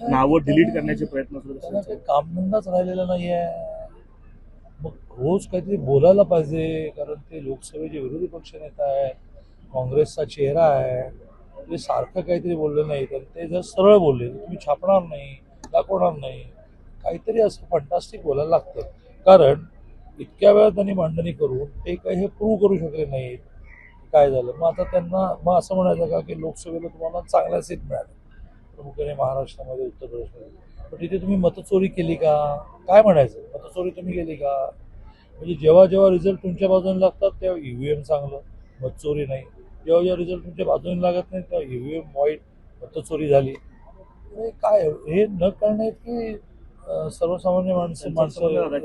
नावं डिलीट करण्याचे प्रयत्न सुरू. काही कामधंदाच राहिलेला नाहीये. मग रोज काहीतरी बोलायला पाहिजे कारण ते लोकसभेचे विरोधी पक्ष नेता आहेत काँग्रेसचा चेहरा आहे ते सारखं काहीतरी बोलले नाही तर ते जर सरळ बोलले तर तुम्ही छापणार नाही दाखवणार नाही. काहीतरी असं फंटास्टिक बोलायला लागतं. कारण इतक्या वेळा त्यांनी मांडणी करून ते काही हे प्रूव्ह करू शकले नाहीत. काय झालं? मग आता त्यांना मग असं म्हणायचं का की लोकसभेला तुम्हाला चांगल्या सीट मिळाल्या प्रमुख्याने महाराष्ट्रामध्ये उत्तर प्रदेशमध्ये. पण तिथे तुम्ही मतचोरी केली का? काय म्हणायचं? मतचोरी तुम्ही केली का? म्हणजे जेव्हा जेव्हा रिझल्ट तुमच्या बाजूने लागतात तेव्हा ईव्हीएम चांगलं मतचोरी नाही. जेव्हा जेव्हा रिझल्ट तुमच्या बाजूने लागत नाही तेव्हा ईव्हीएम वाईट मतचोरी झाली. हे काय? हे न कळणे की सर्वसामान्य माणसं माणसं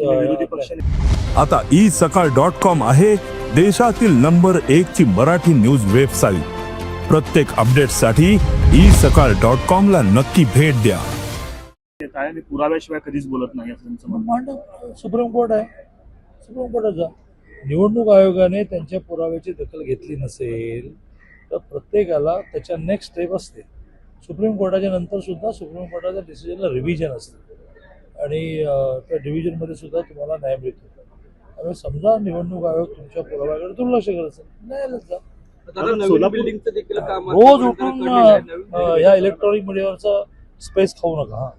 आता ई सकाळ डॉट कॉम आहे देशातील नंबर एक ची मराठी न्यूज वेबसाईट प्रत्येक अपडेटसाठी ई सकाळ डॉट कॉम ला नक्की भेट द्या. ते काय मी पुराव्याशिवाय कधीच बोलत नाही असं म्हणणं. मांड सुप्रीम कोर्ट आहे. सुप्रीम कोर्टात जा निवडणूक आयोगाने त्यांच्या पुराव्याची दखल घेतली नसेल तर प्रत्येकाला त्याच्या नेक्स्ट स्टेप असते. सुप्रीम कोर्टाच्या नंतर सुद्धा सुप्रीम कोर्टाच्या डिसिजनला रिव्हिजन असते. आणि अं, त्या डिव्हिजनमध्ये सुद्धा तुम्हाला न्याय मिळतो. त्यामुळे समजा निवडणूक आयोग तुमच्या पुराव्याकडे दुर्लक्ष करत असेल न्यायालयात जा. सोलापूर- रोज उठून ह्या इलेक्ट्रॉनिक मीडियावरचा स्पेस खाऊ नका